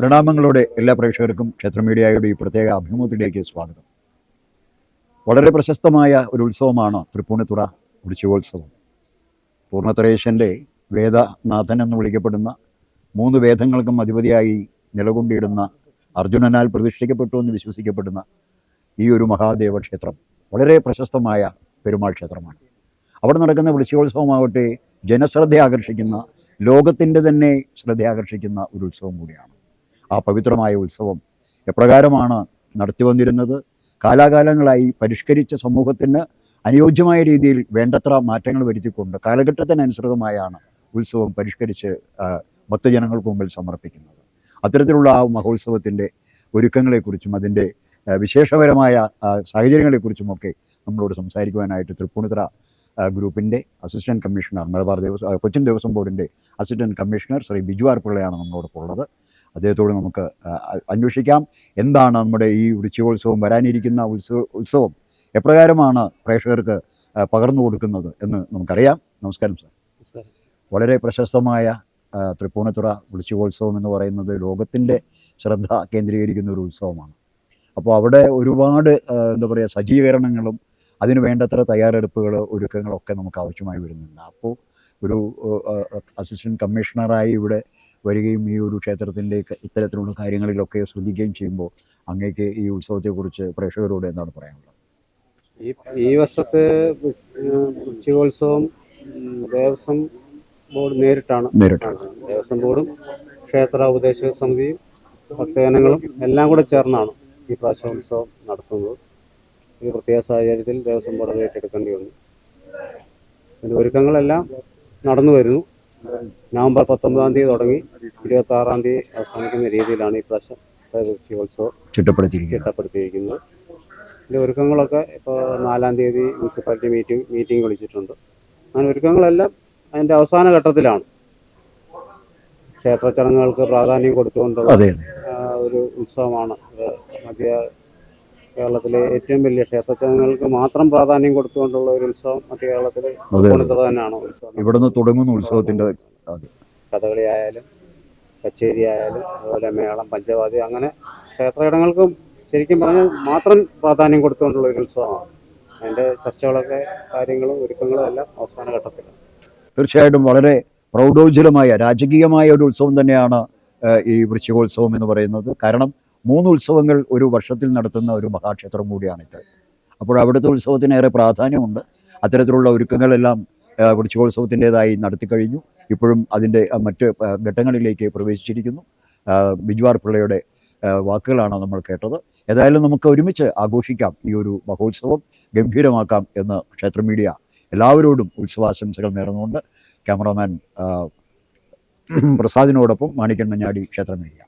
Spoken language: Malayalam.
പ്രണാമങ്ങളോടെ എല്ലാ പ്രേക്ഷകർക്കും ക്ഷേത്ര മീഡിയയുടെ ഈ പ്രത്യേക അഭിമുഖത്തിലേക്ക് സ്വാഗതം. വളരെ പ്രശസ്തമായ ഒരു ഉത്സവമാണ് തൃപ്പൂണിത്തുറ ഉത്സവം. പൂർണത്രേശന്റെ വേദനാഥൻ എന്ന് വിളിക്കപ്പെടുന്ന മൂന്ന് വേദങ്ങൾക്കും അധിപതിയായി നിലകൊണ്ടിടുന്ന അർജുനനാൽ പ്രതിഷ്ഠിക്കപ്പെട്ടു എന്ന് വിശ്വസിക്കപ്പെടുന്ന ഈ ഒരു മഹാദേവ ക്ഷേത്രം വളരെ പ്രശസ്തമായ പെരുമാൾ ക്ഷേത്രമാണ്. അവിടെ നടക്കുന്ന വിളിച്ചോത്സവമാവട്ടെ ജനശ്രദ്ധ ആകർഷിക്കുന്ന ലോകത്തിന്റെ തന്നെ ശ്രദ്ധ ആകർഷിക്കുന്ന ഒരു ഉത്സവം കൂടിയാണ്. ആ പവിത്രമായ ഉത്സവം എപ്രകാരമാണ് നടത്തി വന്നിരുന്നത് കാലാകാലങ്ങളായി പരിഷ്കരിച്ച സമൂഹത്തിന് അനുയോജ്യമായ രീതിയിൽ വേണ്ടത്ര മാറ്റങ്ങൾ വരുത്തിക്കൊണ്ട് കാലഘട്ടത്തിനനുസൃതമായാണ് ഉത്സവം പരിഷ്കരിച്ച് ഭക്തജനങ്ങൾക്ക് മുമ്പിൽ സമർപ്പിക്കുന്നത്. അത്തരത്തിലുള്ള ആ മഹോത്സവത്തിന്റെ ഒരുക്കങ്ങളെക്കുറിച്ചും അതിന്റെ വിശേഷപരമായ സാഹചര്യങ്ങളെക്കുറിച്ചുമൊക്കെ നമ്മളോട് സംസാരിക്കുവാനായിട്ട് തൃപ്പൂണിത്ര ഗ്രൂപ്പിന്റെ അസിസ്റ്റന്റ് കമ്മീഷണർ മലബാർ ദേവസ്വം കൊച്ചിൻ ദേവസ്വം ബോർഡിന്റെ അസിസ്റ്റന്റ് കമ്മീഷണർ ശ്രീ ബിജു ആർപ്പിള്ളയാണ് നമ്മളോടൊപ്പം ഉള്ളത് അദ്ദേഹത്തോട് നമുക്ക് അന്വേഷിക്കാം. എന്താണ് നമ്മുടെ ഈ വൃശ്ചികോത്സവം വരാനിരിക്കുന്ന ഉത്സവ ഉത്സവം എപ്രകാരമാണ് പ്രേക്ഷകർക്ക് പകർന്നു കൊടുക്കുന്നത് എന്ന് നമുക്കറിയാം. നമസ്കാരം സാർ. വളരെ പ്രശസ്തമായ തൃപ്പൂണിത്തുറ വൃശ്ചികോത്സവം എന്ന് പറയുന്നത് ലോകത്തിന്റെ ശ്രദ്ധ കേന്ദ്രീകരിക്കുന്ന ഒരു ഉത്സവമാണ്. അപ്പോൾ അവിടെ ഒരുപാട് എന്താ പറയുക സജ്ജീകരണങ്ങളും അതിന് വേണ്ടത്ര തയ്യാറെടുപ്പുകൾ ഒരുക്കങ്ങളൊക്കെ നമുക്ക് ആവശ്യമായി വരുന്നുണ്ട്. അപ്പോൾ ഒരു അസിസ്റ്റന്റ് കമ്മീഷണറായി ഇവിടെ വരികയും ഈ ഒരു ക്ഷേത്രത്തിന്റെ ഇത്തരത്തിലുള്ള കാര്യങ്ങളിലൊക്കെ ശ്രദ്ധിക്കുകയും ചെയ്യുമ്പോൾ അങ്ങേക്ക് ഈ ഉത്സവത്തെക്കുറിച്ച് പ്രേക്ഷകരോട് എന്താണ് പറയാനുള്ളത്? ഈ ഈ വർഷത്തെ വൃശ്ചികോത്സവം ദേവസ്വം ബോർഡ് നേരിട്ടാണ്. നേരിട്ടാണ്. ദേവസ്വം ബോർഡും ക്ഷേത്ര ഉപദേശക സമിതിയും ഭക്തജനങ്ങളും എല്ലാം കൂടെ ചേർന്നാണ് ഈ പ്രാവശ്യം ഉത്സവം നടത്തുന്നത്. ഈ പ്രത്യേക സാഹചര്യത്തിൽ ദേവസ്വം ബോർഡ് ഏറ്റെടുക്കേണ്ടി വന്നു. ഇതിന്റെ ഒരുക്കങ്ങളെല്ലാം നടന്നു വരുന്നു. നവംബർ പത്തൊമ്പതാം തീയതി തുടങ്ങി ഇരുപത്തി ആറാം തീയതി അവസാനിക്കുന്ന രീതിയിലാണ് ഈ പ്രാവശ്യം വൃശ്ചികോത്സവം ചിട്ടപ്പെടുത്തിയിരിക്കുന്നത്. ചിട്ടപ്പെടുത്തിയിരിക്കുന്നത്. ഇതിന്റെ ഒരുക്കങ്ങളൊക്കെ ഇപ്പോൾ നാലാം തീയതി മുനിസിപ്പാലിറ്റി മീറ്റിംഗ് മീറ്റിംഗ് വിളിച്ചിട്ടുണ്ട്. അങ്ങനെ ഒരുക്കങ്ങളെല്ലാം അതിന്റെ അവസാന ഘട്ടത്തിലാണ്. ക്ഷേത്ര ചടങ്ങുകൾക്ക് പ്രാധാന്യം കൊടുത്തുകൊണ്ടുള്ള ഒരു ഉത്സവമാണ്. മധ്യ കേരളത്തിലെ ഏറ്റവും വലിയ ക്ഷേത്രങ്ങൾക്ക് മാത്രം പ്രാധാന്യം കൊടുത്തുകൊണ്ടുള്ള ഒരു ഉത്സവം മറ്റു കേരളത്തിൽ തന്നെയാണ് ഉത്സവം. ഇവിടുന്ന് തുടങ്ങുന്ന ഉത്സവത്തിന്റെ കഥകളി ആയാലും കച്ചേരി ആയാലും അതുപോലെ മേളം പഞ്ചവാദ്യം അങ്ങനെ ക്ഷേത്രയിടങ്ങൾക്കും ശരിക്കും പറഞ്ഞാൽ മാത്രം പ്രാധാന്യം കൊടുത്തുകൊണ്ടുള്ള ഒരു ഉത്സവമാണ്. അതിന്റെ ചർച്ചകളൊക്കെ കാര്യങ്ങളും ഒരുക്കങ്ങളും എല്ലാം അവസാന ഘട്ടത്തിലാണ്. തീർച്ചയായിട്ടും വളരെ പ്രൗഢോജ്വലമായ രാജകീയമായ ഒരു ഉത്സവം തന്നെയാണ് ഈ വൃശ്ചികോത്സവം എന്ന് പറയുന്നത്. കാരണം മൂന്ന് ഉത്സവങ്ങൾ ഒരു വർഷത്തിൽ നടത്തുന്ന ഒരു മഹാക്ഷേത്രം കൂടിയാണിത്. അപ്പോൾ അവിടുത്തെ ഉത്സവത്തിന് ഏറെ പ്രാധാന്യമുണ്ട്. അത്തരത്തിലുള്ള ഒരുക്കങ്ങളെല്ലാം വൃക്ഷോത്സവത്തിന്റെതായി നടത്തി കഴിഞ്ഞു. ഇപ്പോഴും അതിന്റെ മറ്റ് ഘട്ടങ്ങളിലേക്ക് പ്രവേശിച്ചിരിക്കുന്നു. ബിജ്വാർ പിള്ളയുടെ വാക്കുകളാണ് നമ്മൾ കേട്ടത്. ഏതായാലും നമുക്ക് ഒരുമിച്ച് ആഘോഷിക്കാം ഈ ഒരു മഹോത്സവം. ഗംഭീരമാക്കാം എന്ന് ക്ഷേത്ര മീഡിയ എല്ലാവരോടും ഉത്സവാശംസകൾ നേർന്നുകൊണ്ട് ക്യാമറമാൻ പ്രസാദിനോടൊപ്പം മാണിക്കൻ മഞ്ഞാടി ക്ഷേത്ര മീഡിയ.